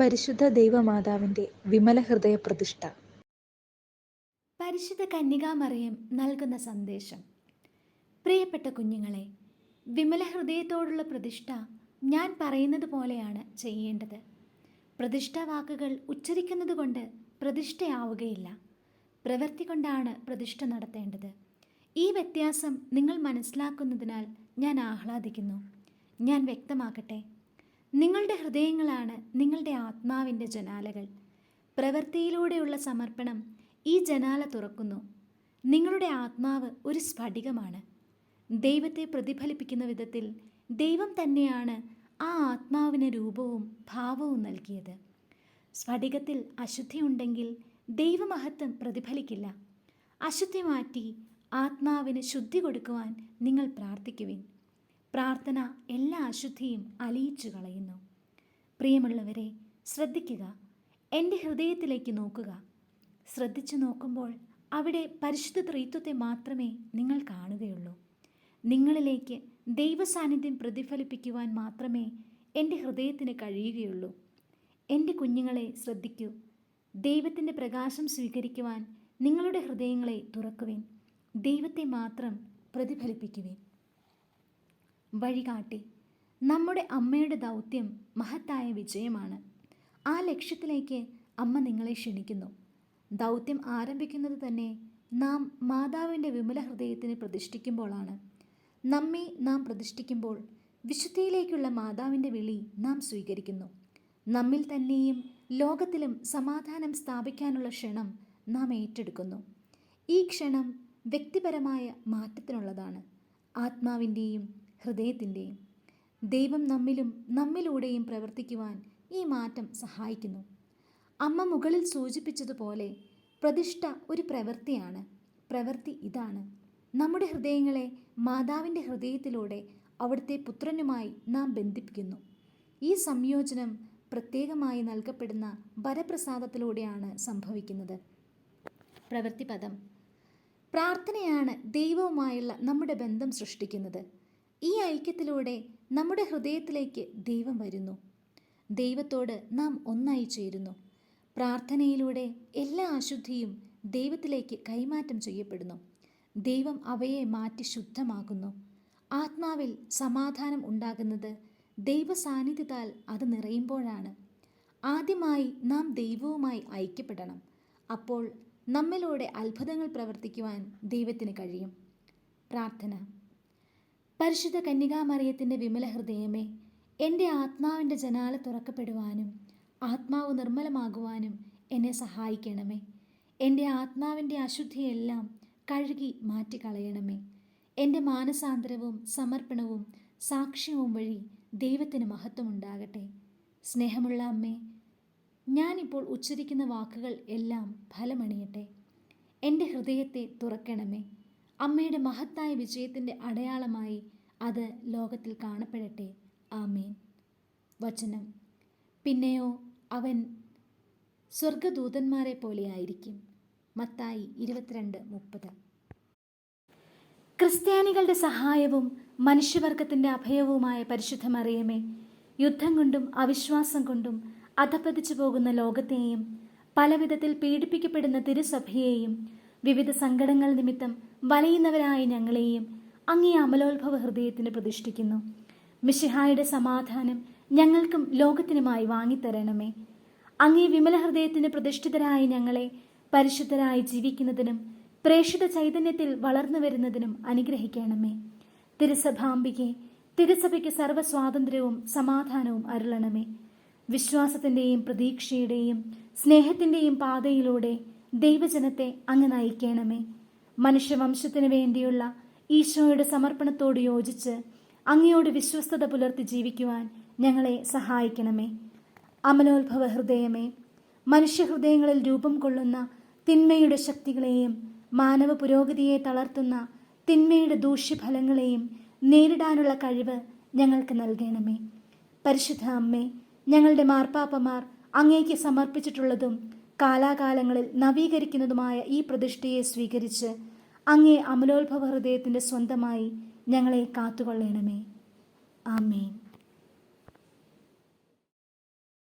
പരിശുദ്ധ ദൈവമാതാവിന്റെ വിമല ഹൃദയ പ്രതിഷ്ഠ. പരിശുദ്ധ കന്യകാമറിയം നൽകുന്ന സന്ദേശം. പ്രിയപ്പെട്ട കുഞ്ഞുങ്ങളെ വിമല ഹൃദയത്തോടുള്ള പ്രതിഷ്ഠ ഞാൻ പറയുന്നത് പോലെയാണ് ചെയ്യേണ്ടത്. പ്രതിഷ്ഠ വാക്കുകൾ ഉച്ചരിക്കുന്നത് കൊണ്ട് പ്രതിഷ്ഠയാവുകയില്ല. പ്രവൃത്തി കൊണ്ടാണ് പ്രതിഷ്ഠ നടത്തേണ്ടത്. ഈ വ്യത്യാസം നിങ്ങൾ മനസ്സിലാക്കുന്നതിനാൽ ഞാൻ ആഹ്ലാദിക്കുന്നു. ഞാൻ വ്യക്തമാക്കട്ടെ. നിങ്ങളുടെ ഹൃദയങ്ങളാണ് നിങ്ങളുടെ ആത്മാവിന്റെ ജനാലകൾ. പ്രവൃത്തിയിലൂടെയുള്ള സമർപ്പണം ഈ ജനാല തുറക്കുന്നു. നിങ്ങളുടെ ആത്മാവ് ഒരു സ്ഫടികമാണ്. ദൈവത്തെ പ്രതിഫലിപ്പിക്കുന്ന വിധത്തിൽ ദൈവം തന്നെയാണ് ആ ആത്മാവിന് രൂപവും ഭാവവും നൽകിയത്. സ്ഫടികത്തിൽ അശുദ്ധിയുണ്ടെങ്കിൽ ദൈവമഹത്വം പ്രതിഫലിക്കില്ല. അശുദ്ധി മാറ്റി ആത്മാവിന് ശുദ്ധി കൊടുക്കുവാൻ നിങ്ങൾ പ്രാർത്ഥിക്കുവിൻ. പ്രാർത്ഥന എല്ലാ അശുദ്ധിയും അലിയിച്ചു കളയുന്നു. പ്രിയമുള്ളവരെ ശ്രദ്ധിക്കുക. എന്റെ ഹൃദയത്തിലേക്ക് നോക്കുക. ശ്രദ്ധിച്ചു നോക്കുമ്പോൾ അവിടെ പരിശുദ്ധ ത്രീത്വത്തെ മാത്രമേ നിങ്ങൾ കാണുകയുള്ളൂ. നിങ്ങളിലേക്ക് ദൈവസാന്നിധ്യം പ്രതിഫലിപ്പിക്കുവാൻ മാത്രമേ എന്റെ ഹൃദയത്തിന് കഴിയുകയുള്ളൂ. എന്റെ കുഞ്ഞുങ്ങളെ ശ്രദ്ധിക്കൂ. ദൈവത്തിന്റെ പ്രകാശം സ്വീകരിക്കുവാൻ നിങ്ങളുടെ ഹൃദയങ്ങളെ തുറക്കുവിൻ. ദൈവത്തെ മാത്രം പ്രതിഫലിപ്പിക്കുവിൻ. വഴികാട്ടി. നമ്മുടെ അമ്മയുടെ ദൗത്യം മഹത്തായ വിജയമാണ്. ആ ലക്ഷ്യത്തിലേക്ക് അമ്മ നിങ്ങളെ ക്ഷണിക്കുന്നു. ദൗത്യം ആരംഭിക്കുന്നത് തന്നെ നാം മാതാവിന്റെ വിമല ഹൃദയത്തിന് പ്രതിഷ്ഠിക്കുമ്പോഴാണ് നമ്മെ നാം പ്രതിഷ്ഠിക്കുമ്പോൾ വിശുദ്ധിയിലേക്കുള്ള മാതാവിന്റെ വിളി നാം സ്വീകരിക്കുന്നു. നമ്മിൽ തന്നെയും ലോകത്തിലും സമാധാനം സ്ഥാപിക്കാനുള്ള ക്ഷണം നാം ഏറ്റെടുക്കുന്നു. ഈ ക്ഷണം വ്യക്തിപരമായ മാറ്റത്തിനുള്ളതാണ്. ആത്മാവിന്റെയും ഹൃദയത്തിന്റെയും ദൈവം നമ്മിലും നമ്മിലൂടെയും പ്രവർത്തിക്കുവാൻ ഈ മാറ്റം സഹായിക്കുന്നു. അമ്മ മുകളിൽ സൂചിപ്പിച്ചതുപോലെ പ്രതിഷ്ഠ ഒരു പ്രവൃത്തിയാണ്. പ്രവൃത്തി ഇതാണ്. നമ്മുടെ ഹൃദയങ്ങളെ മാതാവിന്റെ ഹൃദയത്തിലൂടെ അവിടുത്തെ പുത്രനുമായി നാം ബന്ധിപ്പിക്കുന്നു. ഈ സംയോജനം പ്രത്യേകമായി നൽകപ്പെടുന്ന വരപ്രസാദത്തിലൂടെയാണ് സംഭവിക്കുന്നത്. പ്രവൃത്തി പദം പ്രാർത്ഥനയാണ് ദൈവവുമായുള്ള നമ്മുടെ ബന്ധം സൃഷ്ടിക്കുന്നത്. ഈ ഐക്യത്തിലൂടെ നമ്മുടെ ഹൃദയത്തിലേക്ക് ദൈവം വരുന്നു. ദൈവത്തോട് നാം ഒന്നായി ചേരുന്നു. പ്രാർത്ഥനയിലൂടെ എല്ലാ അശുദ്ധിയും ദൈവത്തിലേക്ക് കൈമാറ്റം ചെയ്യപ്പെടുന്നു. ദൈവം അവയെ മാറ്റി ശുദ്ധമാക്കുന്നു. ആത്മാവിൽ സമാധാനം ഉണ്ടാകുന്നത് ദൈവ സാന്നിധ്യത്താൽ അത് നിറയുമ്പോഴാണ്. ആദ്യമായി നാം ദൈവവുമായി ഐക്യപ്പെടണം. അപ്പോൾ നമ്മിലൂടെ അത്ഭുതങ്ങൾ പ്രവർത്തിക്കുവാൻ ദൈവത്തിന് കഴിയും. പ്രാർത്ഥന. പരിശുദ്ധ കന്യകാമറിയത്തിന്റെ വിമല ഹൃദയമേ എന്റെ ആത്മാവിന്റെ ജനാല തുറക്കപ്പെടുവാനും ആത്മാവ് നിർമ്മലമാകുവാനും എന്നെ സഹായിക്കണമേ. എന്റെ ആത്മാവിന്റെ അശുദ്ധിയെല്ലാം കഴുകി മാറ്റിക്കളയണമേ. എന്റെ മാനസാന്തരവും സമർപ്പണവും സാക്ഷ്യവും വഴി ദൈവത്തിന് മഹത്വമുണ്ടാകട്ടെ. സ്നേഹമുള്ള അമ്മേ ഞാനിപ്പോൾ ഉച്ചരിക്കുന്ന വാക്കുകൾ എല്ലാം ഫലമണിയട്ടെ. എന്റെ ഹൃദയത്തെ തുറക്കണമേ. അമ്മയുടെ മഹത്തായ വിജയത്തിന്റെ അടയാളമായി അത് ലോകത്തിൽ കാണപ്പെടട്ടെ. ആമേൻ. വചനം. പിന്നെയോ അവൻ സ്വർഗദൂതന്മാരെ പോലെയായിരിക്കും. മത്തായി ഇരുപത്തിരണ്ട് മുപ്പത്. ക്രിസ്ത്യാനികളുടെ സഹായവും മനുഷ്യവർഗത്തിന്റെ അഭയവുമായ പരിശുദ്ധമറിയമേ യുദ്ധം കൊണ്ടും അവിശ്വാസം കൊണ്ടും അധപ്പതിച്ചു പോകുന്ന ലോകത്തെയും പലവിധത്തിൽ പീഡിപ്പിക്കപ്പെടുന്ന തിരുസഭയെയും വിവിധ സങ്കടങ്ങൾ നിമിത്തം വലയുന്നവരായ ഞങ്ങളെയും അങ്ങേ അമലോത്ഭവ ഹൃദയത്തിന് പ്രതിഷ്ഠിക്കുന്നു. മിഷിഹായുടെ സമാധാനം ഞങ്ങൾക്കും ലോകത്തിനുമായി വാങ്ങിത്തരണമേ. അങ്ങേ വിമല ഹൃദയത്തിന് പ്രതിഷ്ഠിതരായ ഞങ്ങളെ പരിശുദ്ധരായി ജീവിക്കുന്നതിനും പ്രേക്ഷിത ചൈതന്യത്തിൽ വളർന്നു വരുന്നതിനും അനുഗ്രഹിക്കണമേ. തിരുസഭാംബികെ തിരുസഭയ്ക്ക് സർവസ്വാതന്ത്ര്യവും സമാധാനവും അരുളണമേ. വിശ്വാസത്തിന്റെയും പ്രതീക്ഷയുടെയും സ്നേഹത്തിന്റെയും പാതയിലൂടെ ദൈവജനത്തെ അങ്ങ് നയിക്കണമേ. മനുഷ്യവംശത്തിനു വേണ്ടിയുള്ള ഈശോയുടെ സമർപ്പണത്തോട് യോജിച്ച് അങ്ങയോട് വിശ്വസ്തത പുലർത്തി ജീവിക്കുവാൻ ഞങ്ങളെ സഹായിക്കണമേ. അമലോത്ഭവ ഹൃദയമേ മനുഷ്യഹൃദയങ്ങളിൽ രൂപം കൊള്ളുന്ന തിന്മയുടെ ശക്തികളെയും മാനവ പുരോഗതിയെ തളർത്തുന്ന തിന്മയുടെ ദൂഷ്യഫലങ്ങളെയും നേരിടാനുള്ള കഴിവ് ഞങ്ങൾക്ക് നൽകണമേ. പരിശുദ്ധ അമ്മേ ഞങ്ങളുടെ മാർപ്പാപ്പമാർ അങ്ങേക്ക് സമർപ്പിച്ചിട്ടുള്ളതും കാലാകാലങ്ങളിൽ നവീകരിക്കുന്നതുമായ ഈ പ്രതിഷ്ഠയെ സ്വീകരിച്ച് അങ്ങേ അമലോത്ഭവ ഹൃദയത്തിന്റെ സ്വന്തമായി ഞങ്ങളെ കാത്തുകൊള്ളണമേ. ആമേൻ.